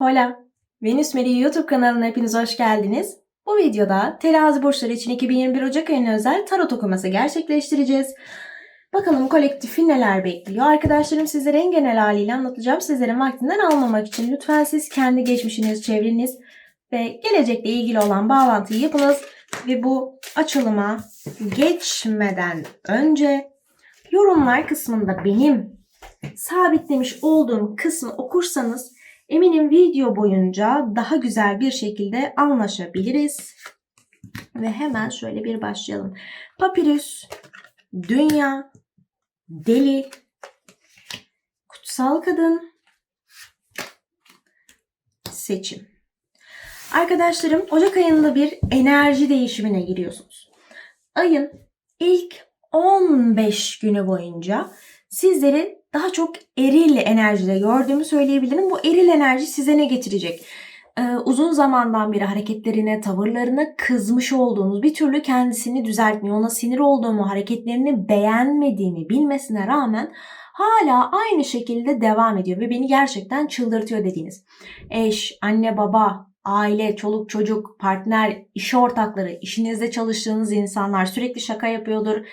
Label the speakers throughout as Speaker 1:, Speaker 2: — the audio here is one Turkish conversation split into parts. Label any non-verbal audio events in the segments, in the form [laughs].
Speaker 1: Hola, Venüs Meri YouTube kanalına hepiniz hoş geldiniz. Bu videoda terazi burçları için 2021 Ocak ayına özel tarot okuması gerçekleştireceğiz. Bakalım kolektifi neler bekliyor. Arkadaşlarım sizlere en genel haliyle anlatacağım. Sizlerin vaktinden almamak için lütfen siz kendi geçmişiniz, çevreniz ve gelecekle ilgili olan bağlantıyı yapınız. Ve bu açılıma geçmeden önce yorumlar kısmında benim sabitlemiş olduğum kısmı okursanız eminim video boyunca daha güzel bir şekilde anlaşabiliriz. Ve hemen şöyle bir başlayalım. Papirüs, dünya, deli, kutsal kadın, seçim. Arkadaşlarım Ocak ayında bir enerji değişimine giriyorsunuz. Ayın ilk 15 günü boyunca sizleri daha çok eril enerjide gördüğümü söyleyebilirim. Bu eril enerji size ne getirecek? Ee, uzun zamandan beri hareketlerine, tavırlarına kızmış olduğunuz, bir türlü kendisini düzeltmiyor, ona sinir olduğumu, hareketlerini beğenmediğimi bilmesine rağmen hala aynı şekilde devam ediyor ve beni gerçekten çıldırtıyor dediğiniz. Eş, anne, baba, aile, çoluk, çocuk, partner, iş ortakları, işinizde çalıştığınız insanlar sürekli şaka yapıyordur,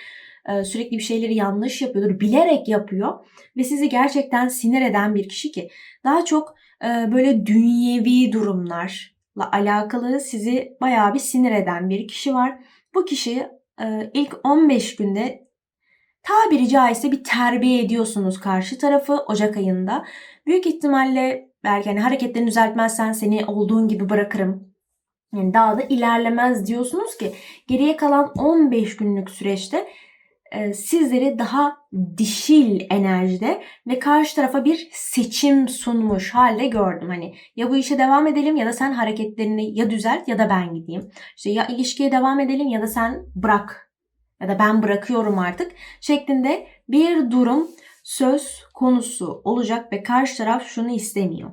Speaker 1: sürekli bir şeyleri yanlış yapıyordur, bilerek yapıyor ve sizi gerçekten sinir eden bir kişi ki daha çok e, böyle dünyevi durumlarla alakalı sizi bayağı bir sinir eden bir kişi var. Bu kişi e, ilk 15 günde tabiri caizse bir terbiye ediyorsunuz karşı tarafı Ocak ayında. Büyük ihtimalle belki hani hareketlerini düzeltmezsen seni olduğun gibi bırakırım. Yani daha da ilerlemez diyorsunuz ki geriye kalan 15 günlük süreçte e, sizleri daha dişil enerjide ve karşı tarafa bir seçim sunmuş halde gördüm. Hani ya bu işe devam edelim ya da sen hareketlerini ya düzelt ya da ben gideyim. İşte ya ilişkiye devam edelim ya da sen bırak ya da ben bırakıyorum artık şeklinde bir durum söz konusu olacak ve karşı taraf şunu istemiyor.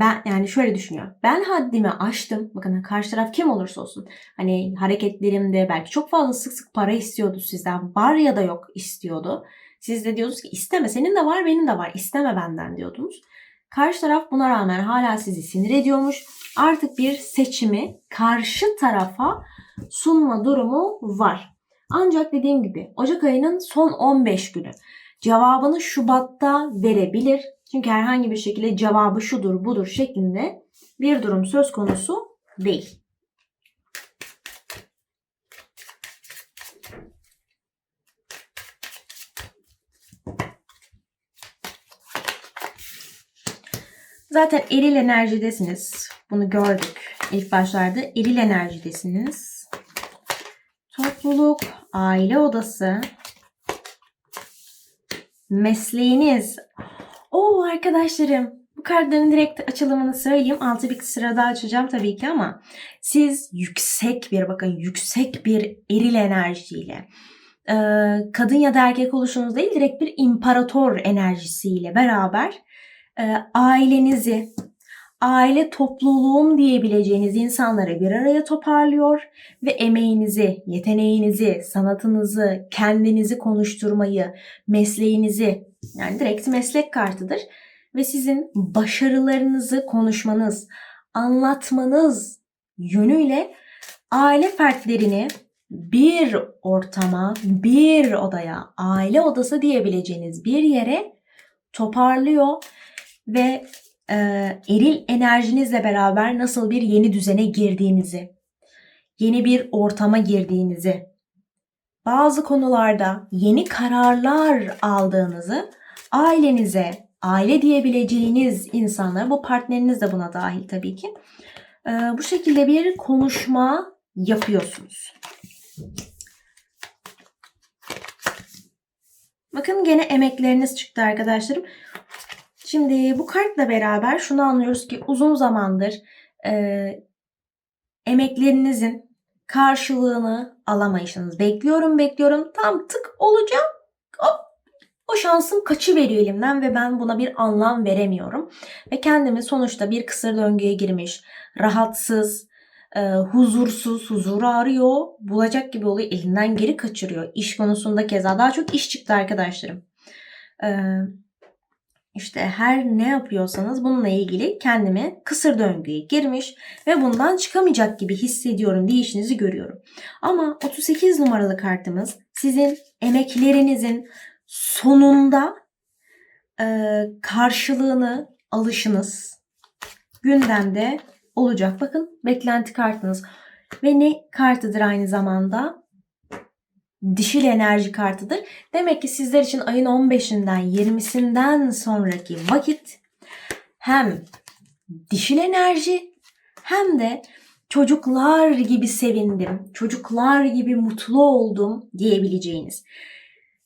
Speaker 1: Ben yani şöyle düşünüyor. Ben haddimi aştım. Bakın karşı taraf kim olursa olsun. Hani hareketlerimde belki çok fazla sık sık para istiyordu sizden. Var ya da yok istiyordu. Siz de diyordunuz ki isteme senin de var benim de var. İsteme benden diyordunuz. Karşı taraf buna rağmen hala sizi sinir ediyormuş. Artık bir seçimi karşı tarafa sunma durumu var. Ancak dediğim gibi Ocak ayının son 15 günü cevabını Şubat'ta verebilir. Çünkü herhangi bir şekilde cevabı şudur budur şeklinde bir durum söz konusu değil. Zaten eril enerjidesiniz. Bunu gördük ilk başlarda. Eril enerjidesiniz. Topluluk, aile odası, mesleğiniz. Arkadaşlarım bu kartların direkt açılımını söyleyeyim. Altı bir sırada açacağım tabii ki ama siz yüksek bir bakın yüksek bir eril enerjiyle e, kadın ya da erkek oluşunuz değil direkt bir imparator enerjisiyle beraber e, ailenizi aile topluluğum diyebileceğiniz insanları bir araya toparlıyor ve emeğinizi, yeteneğinizi, sanatınızı, kendinizi konuşturmayı, mesleğinizi yani direkt meslek kartıdır ve sizin başarılarınızı konuşmanız, anlatmanız yönüyle aile fertlerini bir ortama, bir odaya, aile odası diyebileceğiniz bir yere toparlıyor ve e, eril enerjinizle beraber nasıl bir yeni düzene girdiğinizi, yeni bir ortama girdiğinizi, bazı konularda yeni kararlar aldığınızı ailenize, aile diyebileceğiniz insanlara, bu partneriniz de buna dahil tabii ki, e, bu şekilde bir konuşma yapıyorsunuz. Bakın gene emekleriniz çıktı arkadaşlarım. Şimdi bu kartla beraber şunu anlıyoruz ki uzun zamandır e, emeklerinizin karşılığını alamayışınız. Bekliyorum bekliyorum tam tık olacağım. O şansım kaçı veriyor elimden ve ben buna bir anlam veremiyorum. Ve kendimi sonuçta bir kısır döngüye girmiş, rahatsız, e, huzursuz, huzuru arıyor, bulacak gibi oluyor, elinden geri kaçırıyor. İş konusunda keza daha çok iş çıktı arkadaşlarım. Eee işte her ne yapıyorsanız bununla ilgili kendime kısır döngüye girmiş ve bundan çıkamayacak gibi hissediyorum deyişinizi görüyorum. Ama 38 numaralı kartımız sizin emeklerinizin sonunda e, karşılığını alışınız gündemde olacak. Bakın beklenti kartınız ve ne kartıdır aynı zamanda? Dişil enerji kartıdır. Demek ki sizler için ayın 15'inden 20'sinden sonraki vakit hem dişil enerji hem de çocuklar gibi sevindim, çocuklar gibi mutlu oldum diyebileceğiniz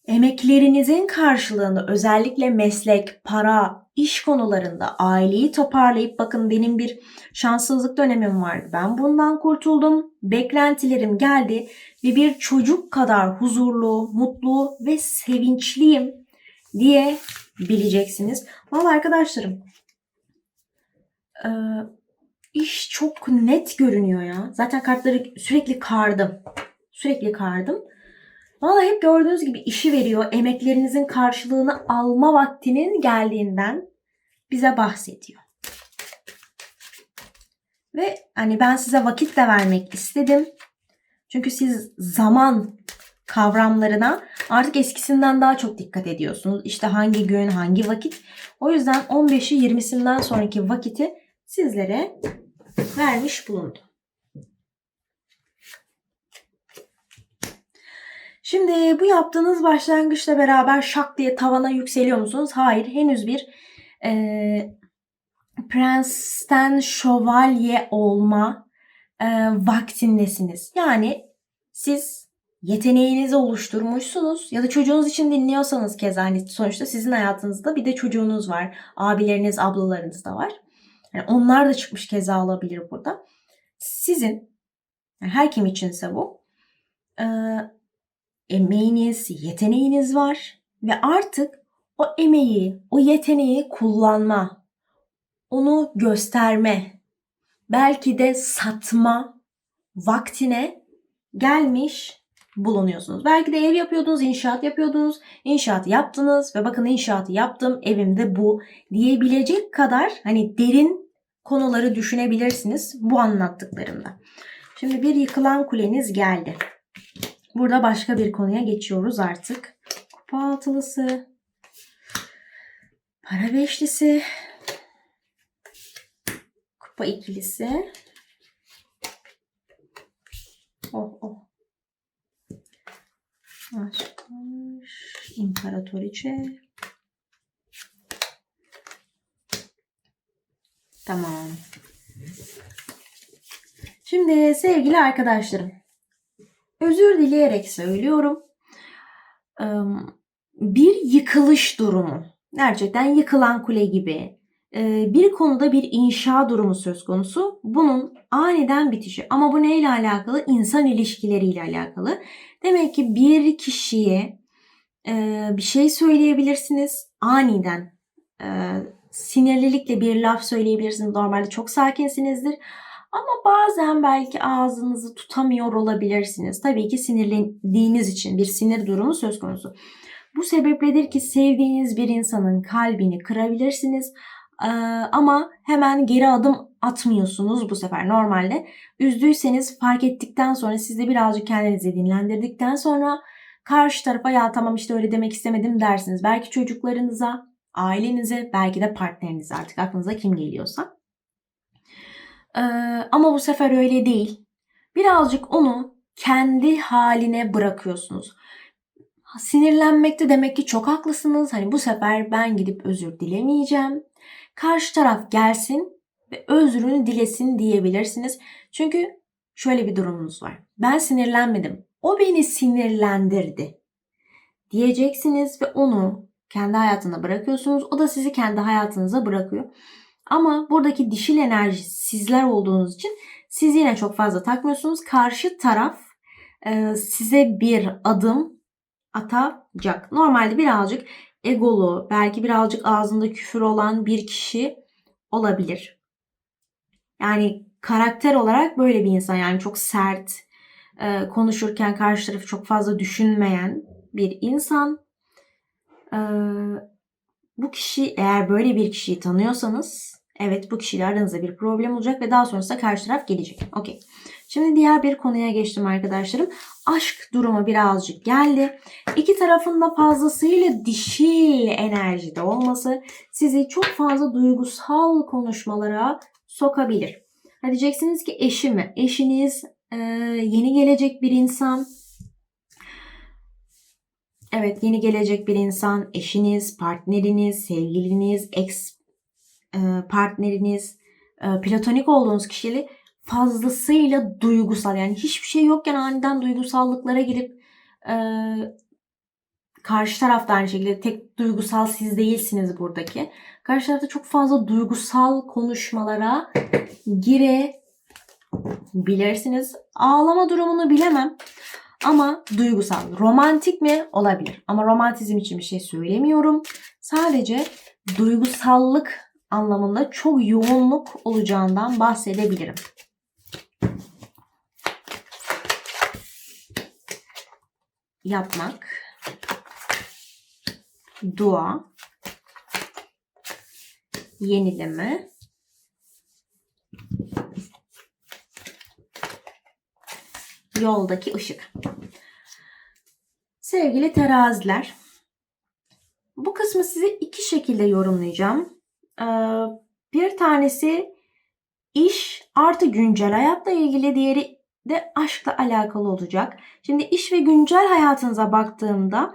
Speaker 1: emeklerinizin karşılığında özellikle meslek, para, iş konularında aileyi toparlayıp bakın benim bir şanssızlık dönemim vardı. Ben bundan kurtuldum. Beklentilerim geldi ve bir çocuk kadar huzurlu, mutlu ve sevinçliyim diye bileceksiniz. Valla arkadaşlarım iş çok net görünüyor ya. Zaten kartları sürekli kardım. Sürekli kardım. Valla hep gördüğünüz gibi işi veriyor. Emeklerinizin karşılığını alma vaktinin geldiğinden bize bahsediyor. Ve hani ben size vakit de vermek istedim. Çünkü siz zaman kavramlarına artık eskisinden daha çok dikkat ediyorsunuz. İşte hangi gün, hangi vakit. O yüzden 15'i 20'sinden sonraki vakiti sizlere vermiş bulundum. Şimdi bu yaptığınız başlangıçla beraber şak diye tavana yükseliyor musunuz? Hayır, henüz bir e, prensten şövalye olma e, vaktindesiniz. Yani siz yeteneğinizi oluşturmuşsunuz ya da çocuğunuz için dinliyorsanız keza hani sonuçta sizin hayatınızda bir de çocuğunuz var. Abileriniz, ablalarınız da var. Yani onlar da çıkmış keza olabilir burada. Sizin yani her kim içinse bu e, emeğiniz, yeteneğiniz var ve artık o emeği, o yeteneği kullanma, onu gösterme, belki de satma vaktine gelmiş bulunuyorsunuz. Belki de ev yapıyordunuz, inşaat yapıyordunuz, inşaat yaptınız ve bakın inşaatı yaptım, evimde bu diyebilecek kadar hani derin konuları düşünebilirsiniz bu anlattıklarımda. Şimdi bir yıkılan kuleniz geldi. Burada başka bir konuya geçiyoruz artık. Kupa altılısı, para beşlisi, kupa ikilisi. Oh oh. Aşklar, imparatoriçe. Tamam. Şimdi sevgili arkadaşlarım özür dileyerek söylüyorum. Bir yıkılış durumu. Gerçekten yıkılan kule gibi. Bir konuda bir inşa durumu söz konusu. Bunun aniden bitişi. Ama bu neyle alakalı? İnsan ilişkileriyle alakalı. Demek ki bir kişiye bir şey söyleyebilirsiniz. Aniden sinirlilikle bir laf söyleyebilirsiniz. Normalde çok sakinsinizdir. Ama bazen belki ağzınızı tutamıyor olabilirsiniz. Tabii ki sinirlendiğiniz için bir sinir durumu söz konusu. Bu sebepledir ki sevdiğiniz bir insanın kalbini kırabilirsiniz. Ee, ama hemen geri adım atmıyorsunuz bu sefer normalde. Üzdüyseniz fark ettikten sonra siz de birazcık kendinizi dinlendirdikten sonra karşı tarafa ya tamam işte öyle demek istemedim dersiniz. Belki çocuklarınıza, ailenize, belki de partnerinize artık aklınıza kim geliyorsa. Ee, ama bu sefer öyle değil. Birazcık onu kendi haline bırakıyorsunuz. Sinirlenmekte demek ki çok haklısınız. Hani bu sefer ben gidip özür dilemeyeceğim. Karşı taraf gelsin ve özrünü dilesin diyebilirsiniz. Çünkü şöyle bir durumunuz var. Ben sinirlenmedim. O beni sinirlendirdi. Diyeceksiniz ve onu kendi hayatına bırakıyorsunuz. O da sizi kendi hayatınıza bırakıyor. Ama buradaki dişil enerji sizler olduğunuz için siz yine çok fazla takmıyorsunuz. Karşı taraf e, size bir adım atacak. Normalde birazcık egolu, belki birazcık ağzında küfür olan bir kişi olabilir. Yani karakter olarak böyle bir insan yani çok sert, e, konuşurken karşı tarafı çok fazla düşünmeyen bir insan. E, bu kişi eğer böyle bir kişiyi tanıyorsanız evet bu kişiyle aranızda bir problem olacak ve daha sonrasında karşı taraf gelecek. Okey. Şimdi diğer bir konuya geçtim arkadaşlarım. Aşk durumu birazcık geldi. İki tarafın da fazlasıyla dişil enerjide olması sizi çok fazla duygusal konuşmalara sokabilir. Ha diyeceksiniz ki eşi mi? Eşiniz e, yeni gelecek bir insan. Evet yeni gelecek bir insan, eşiniz, partneriniz, sevgiliniz, ex e, partneriniz, e, platonik olduğunuz kişiyle fazlasıyla duygusal yani hiçbir şey yokken aniden duygusallıklara girip e, karşı tarafta aynı şekilde tek duygusal siz değilsiniz buradaki. Karşı tarafta çok fazla duygusal konuşmalara girebilirsiniz. Ağlama durumunu bilemem. Ama duygusal. Romantik mi? Olabilir. Ama romantizm için bir şey söylemiyorum. Sadece duygusallık anlamında çok yoğunluk olacağından bahsedebilirim. Yapmak. Dua. Yenileme. Yoldaki ışık. Sevgili teraziler, bu kısmı size iki şekilde yorumlayacağım. Ee, bir tanesi iş artı güncel hayatla ilgili, diğeri de aşkla alakalı olacak. Şimdi iş ve güncel hayatınıza baktığımda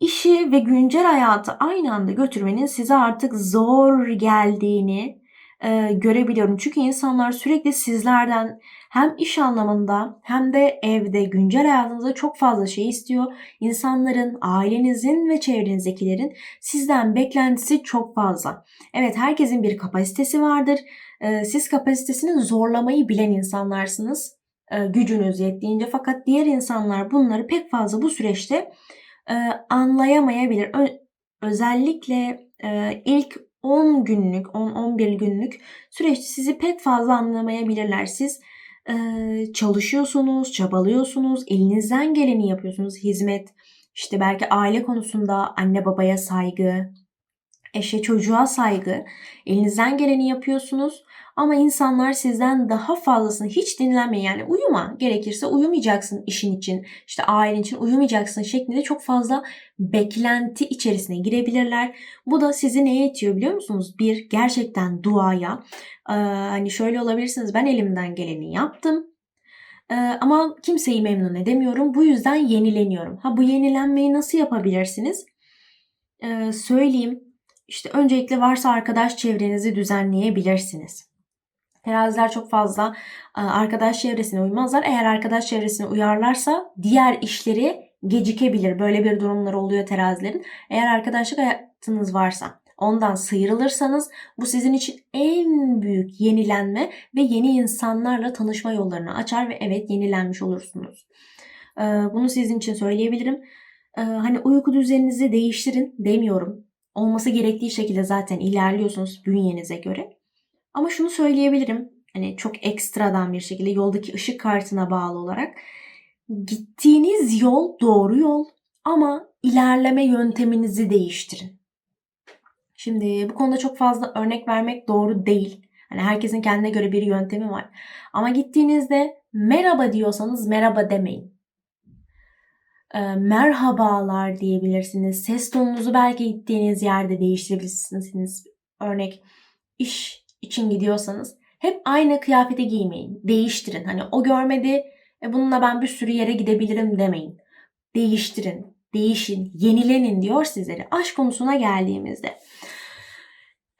Speaker 1: işi ve güncel hayatı aynı anda götürmenin size artık zor geldiğini e, görebiliyorum. Çünkü insanlar sürekli sizlerden hem iş anlamında hem de evde güncel hayatınızda çok fazla şey istiyor. İnsanların, ailenizin ve çevrenizdekilerin sizden beklentisi çok fazla. Evet herkesin bir kapasitesi vardır. E, siz kapasitesini zorlamayı bilen insanlarsınız. E, gücünüz yettiğince fakat diğer insanlar bunları pek fazla bu süreçte e, anlayamayabilir. Özellikle e, ilk 10 günlük, 10-11 günlük süreçte sizi pek fazla anlamayabilirler. Siz çalışıyorsunuz, çabalıyorsunuz, elinizden geleni yapıyorsunuz. Hizmet, işte belki aile konusunda anne babaya saygı, eşe çocuğa saygı, elinizden geleni yapıyorsunuz. Ama insanlar sizden daha fazlasını hiç dinlenmeyin. Yani uyuma gerekirse uyumayacaksın işin için, işte ailen için uyumayacaksın şeklinde çok fazla beklenti içerisine girebilirler. Bu da sizi neye itiyor biliyor musunuz? Bir, gerçekten duaya. Ee, hani şöyle olabilirsiniz ben elimden geleni yaptım. Ee, ama kimseyi memnun edemiyorum. Bu yüzden yenileniyorum. Ha bu yenilenmeyi nasıl yapabilirsiniz? Ee, söyleyeyim. İşte öncelikle varsa arkadaş çevrenizi düzenleyebilirsiniz. Teraziler çok fazla e, arkadaş çevresine uymazlar. Eğer arkadaş çevresine uyarlarsa diğer işleri gecikebilir. Böyle bir durumları oluyor terazilerin. Eğer arkadaşlık hayatınız varsa ondan sıyrılırsanız bu sizin için en büyük yenilenme ve yeni insanlarla tanışma yollarını açar ve evet yenilenmiş olursunuz. E, bunu sizin için söyleyebilirim. E, hani uyku düzeninizi değiştirin demiyorum. Olması gerektiği şekilde zaten ilerliyorsunuz bünyenize göre. Ama şunu söyleyebilirim. Hani çok ekstradan bir şekilde yoldaki ışık kartına bağlı olarak gittiğiniz yol doğru yol ama ilerleme yönteminizi değiştirin. Şimdi bu konuda çok fazla örnek vermek doğru değil. Hani herkesin kendine göre bir yöntemi var. Ama gittiğinizde merhaba diyorsanız merhaba demeyin. E, merhabalar diyebilirsiniz. Ses tonunuzu belki gittiğiniz yerde değiştirebilirsiniz. Örnek iş için gidiyorsanız hep aynı kıyafeti giymeyin. Değiştirin. Hani o görmedi e bununla ben bir sürü yere gidebilirim demeyin. Değiştirin, değişin, yenilenin diyor sizlere. Aşk konusuna geldiğimizde.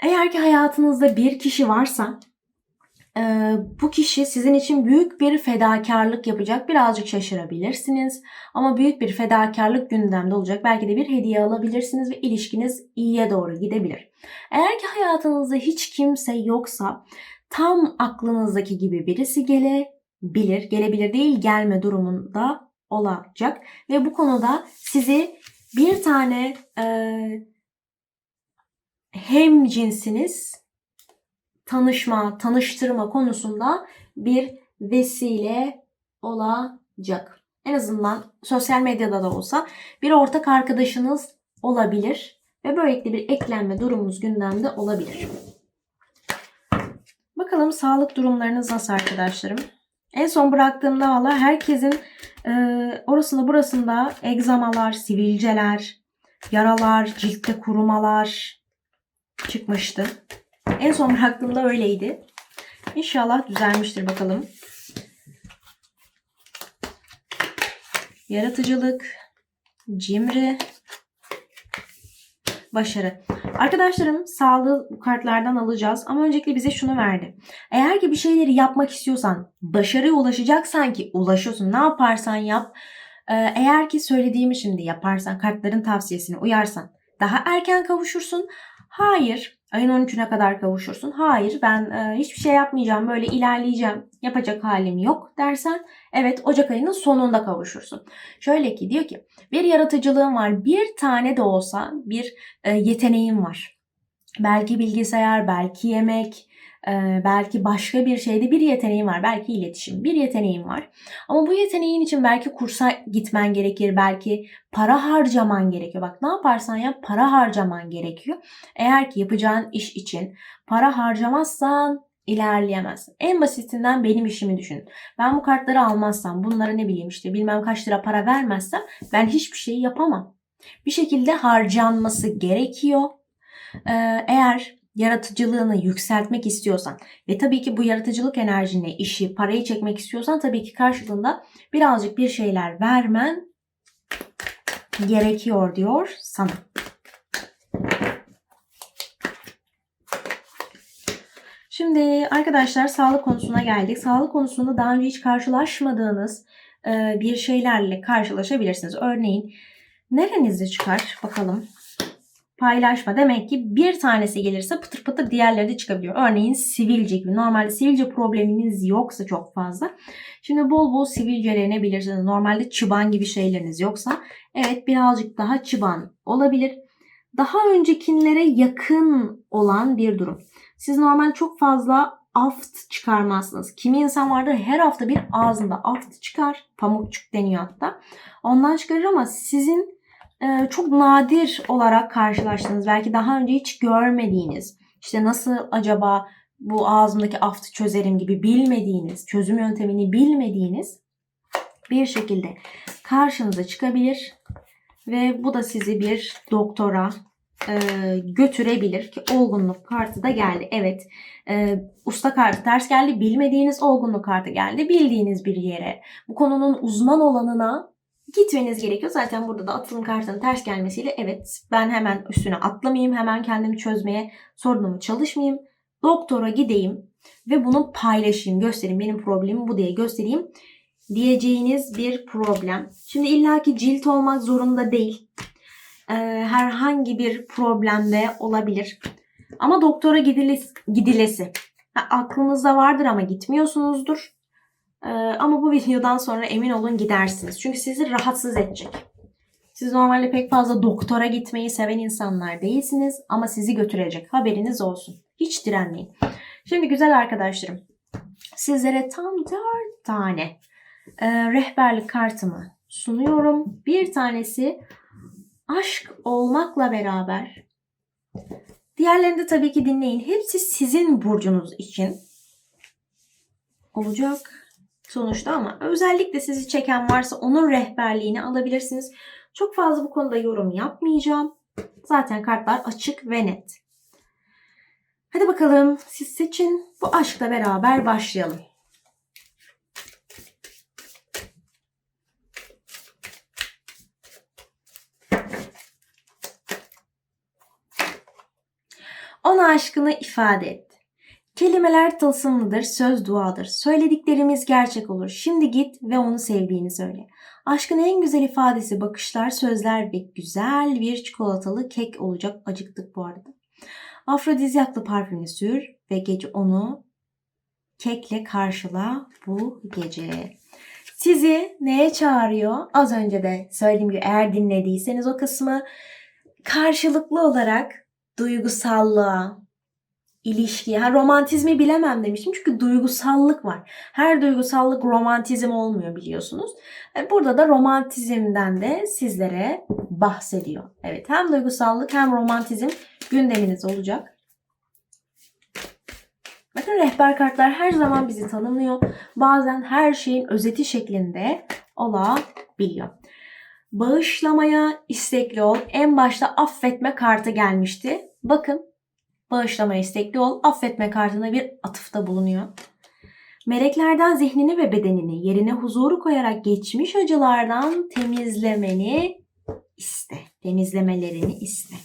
Speaker 1: Eğer ki hayatınızda bir kişi varsa ee, bu kişi sizin için büyük bir fedakarlık yapacak. Birazcık şaşırabilirsiniz. Ama büyük bir fedakarlık gündemde olacak. Belki de bir hediye alabilirsiniz ve ilişkiniz iyiye doğru gidebilir. Eğer ki hayatınızda hiç kimse yoksa tam aklınızdaki gibi birisi gelebilir. Gelebilir değil gelme durumunda olacak. Ve bu konuda sizi bir tane e, hem cinsiniz tanışma, tanıştırma konusunda bir vesile olacak. En azından sosyal medyada da olsa bir ortak arkadaşınız olabilir Ve böylelikle bir eklenme durumumuz gündemde olabilir. Bakalım sağlık durumlarınız nasıl arkadaşlarım? En son bıraktığımda valla herkesin e, orasında burasında egzamalar, sivilceler, yaralar, ciltte kurumalar çıkmıştı. En son bıraktığımda öyleydi. İnşallah düzelmiştir bakalım. Yaratıcılık, cimri, başarı. Arkadaşlarım sağlığı bu kartlardan alacağız ama öncelikle bize şunu verdi. Eğer ki bir şeyleri yapmak istiyorsan, başarıya ulaşacaksan ki ulaşıyorsun ne yaparsan yap. Ee, Eğer ki söylediğimi şimdi yaparsan, kartların tavsiyesine uyarsan daha erken kavuşursun. Hayır, ayın 13'üne kadar kavuşursun. Hayır, ben e, hiçbir şey yapmayacağım, böyle ilerleyeceğim, yapacak halim yok dersen evet Ocak ayının sonunda kavuşursun. Şöyle ki diyor ki bir yaratıcılığın var, bir tane de olsa bir e, yeteneğin var. Belki bilgisayar, belki yemek, belki başka bir şeyde bir yeteneğin var. Belki iletişim, bir yeteneğin var. Ama bu yeteneğin için belki kursa gitmen gerekir, belki para harcaman gerekiyor. Bak ne yaparsan yap para harcaman gerekiyor. Eğer ki yapacağın iş için para harcamazsan ilerleyemezsin. En basitinden benim işimi düşün. Ben bu kartları almazsam, bunlara ne bileyim işte bilmem kaç lira para vermezsem ben hiçbir şey yapamam. Bir şekilde harcanması gerekiyor. Ee, eğer yaratıcılığını yükseltmek istiyorsan ve tabii ki bu yaratıcılık enerjini, işi, parayı çekmek istiyorsan tabii ki karşılığında birazcık bir şeyler vermen gerekiyor diyor sana. Şimdi arkadaşlar sağlık konusuna geldik. Sağlık konusunda daha önce hiç karşılaşmadığınız bir şeylerle karşılaşabilirsiniz. Örneğin nerenizde çıkar bakalım. Paylaşma demek ki bir tanesi gelirse pıtır pıtır diğerleri de çıkabiliyor. Örneğin sivilce gibi. Normalde sivilce probleminiz yoksa çok fazla. Şimdi bol bol sivilcelenebilirsiniz. Normalde çıban gibi şeyleriniz yoksa evet birazcık daha çıban olabilir. Daha öncekinlere yakın olan bir durum. Siz normal çok fazla aft çıkarmazsınız. Kimi insan vardır her hafta bir ağzında aft çıkar. Pamukçuk deniyor hatta. Ondan çıkarır ama sizin çok nadir olarak karşılaştığınız, belki daha önce hiç görmediğiniz, işte nasıl acaba bu ağzımdaki aftı çözerim gibi bilmediğiniz, çözüm yöntemini bilmediğiniz bir şekilde karşınıza çıkabilir ve bu da sizi bir doktora e, götürebilir ki olgunluk kartı da geldi. Evet e, usta kartı ters geldi. Bilmediğiniz olgunluk kartı geldi. Bildiğiniz bir yere bu konunun uzman olanına gitmeniz gerekiyor. Zaten burada da atılım kartının ters gelmesiyle evet ben hemen üstüne atlamayayım. Hemen kendimi çözmeye sorunumu çalışmayayım. Doktora gideyim ve bunu paylaşayım. Göstereyim benim problemim bu diye göstereyim diyeceğiniz bir problem. Şimdi illaki cilt olmak zorunda değil. Ee, herhangi bir problemde olabilir. Ama doktora gidilesi. gidilesi. Ha, aklınızda vardır ama gitmiyorsunuzdur. Ee, ama bu videodan sonra emin olun gidersiniz. Çünkü sizi rahatsız edecek. Siz normalde pek fazla doktora gitmeyi seven insanlar değilsiniz ama sizi götürecek. Haberiniz olsun. Hiç direnmeyin. Şimdi güzel arkadaşlarım. Sizlere tam 4 tane e, rehberlik kartımı sunuyorum. Bir tanesi aşk olmakla beraber. Diğerlerini de tabii ki dinleyin. Hepsi sizin burcunuz için olacak sonuçta ama özellikle sizi çeken varsa onun rehberliğini alabilirsiniz. Çok fazla bu konuda yorum yapmayacağım. Zaten kartlar açık ve net. Hadi bakalım siz seçin. Bu aşkla beraber başlayalım. Ona aşkını ifade et. Kelimeler tılsımlıdır, söz duadır. Söylediklerimiz gerçek olur. Şimdi git ve onu sevdiğini söyle. Aşkın en güzel ifadesi bakışlar, sözler ve güzel bir çikolatalı kek olacak. Acıktık bu arada. Afrodizyaklı parfümü sür ve gece onu kekle karşıla bu gece. Sizi neye çağırıyor? Az önce de söylediğim gibi eğer dinlediyseniz o kısmı karşılıklı olarak duygusallığa, ilişki. Ha, romantizmi bilemem demiştim çünkü duygusallık var. Her duygusallık romantizm olmuyor biliyorsunuz. E, Burada da romantizmden de sizlere bahsediyor. Evet hem duygusallık hem romantizm gündeminiz olacak. Bakın rehber kartlar her zaman bizi tanımlıyor. Bazen her şeyin özeti şeklinde olabiliyor. Bağışlamaya istekli ol. En başta affetme kartı gelmişti. Bakın bağışlamaya istekli ol. Affetme kartına bir atıfta bulunuyor. Meleklerden zihnini ve bedenini yerine huzuru koyarak geçmiş acılardan temizlemeni iste. Temizlemelerini iste.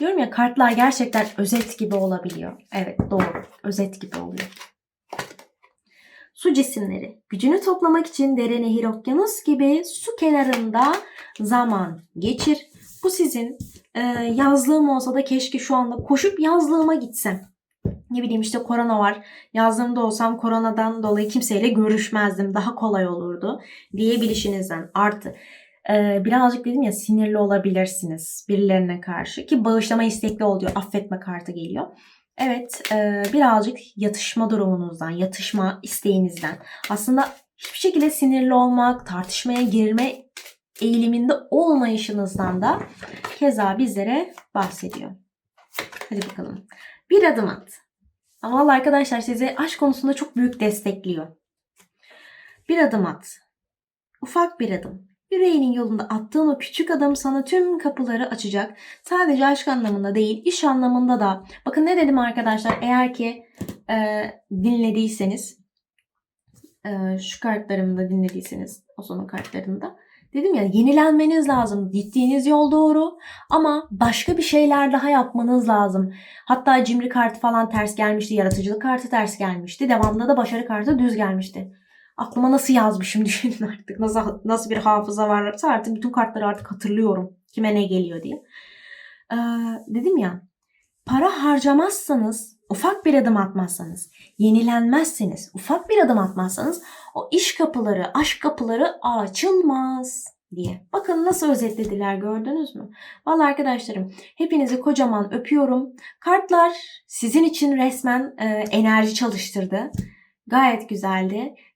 Speaker 1: Diyorum ya kartlar gerçekten özet gibi olabiliyor. Evet doğru. Özet gibi oluyor. Su cisimleri. Gücünü toplamak için dere, nehir, okyanus gibi su kenarında zaman geçir. Bu sizin e, yazlığım olsa da keşke şu anda koşup yazlığıma gitsem. Ne bileyim işte korona var. Yazlığımda olsam koronadan dolayı kimseyle görüşmezdim. Daha kolay olurdu diyebilişinizden artı. e, birazcık dedim ya sinirli olabilirsiniz birilerine karşı ki bağışlama istekli ol diyor. Affetme kartı geliyor. Evet e, birazcık yatışma durumunuzdan, yatışma isteğinizden. Aslında hiçbir şekilde sinirli olmak, tartışmaya girme eğiliminde olmayışınızdan da keza bizlere bahsediyor. Hadi bakalım. Bir adım at. Ama vallahi arkadaşlar size aşk konusunda çok büyük destekliyor. Bir adım at. Ufak bir adım. Yüreğinin yolunda attığın o küçük adım sana tüm kapıları açacak. Sadece aşk anlamında değil, iş anlamında da. Bakın ne dedim arkadaşlar? Eğer ki e, dinlediyseniz, e, şu kartlarımı da dinlediyseniz, o sonun kartlarında. Dedim ya yenilenmeniz lazım. Gittiğiniz yol doğru ama başka bir şeyler daha yapmanız lazım. Hatta cimri kartı falan ters gelmişti. Yaratıcılık kartı ters gelmişti. Devamında da başarı kartı düz gelmişti. Aklıma nasıl yazmışım [laughs] düşünün artık. Nasıl, nasıl bir hafıza varsa artık bütün kartları artık hatırlıyorum. Kime ne geliyor diye. Ee, dedim ya para harcamazsanız ufak bir adım atmazsanız yenilenmezseniz ufak bir adım atmazsanız o iş kapıları aşk kapıları açılmaz diye. Bakın nasıl özetlediler gördünüz mü? Vallahi arkadaşlarım hepinizi kocaman öpüyorum. Kartlar sizin için resmen e, enerji çalıştırdı. Gayet güzeldi.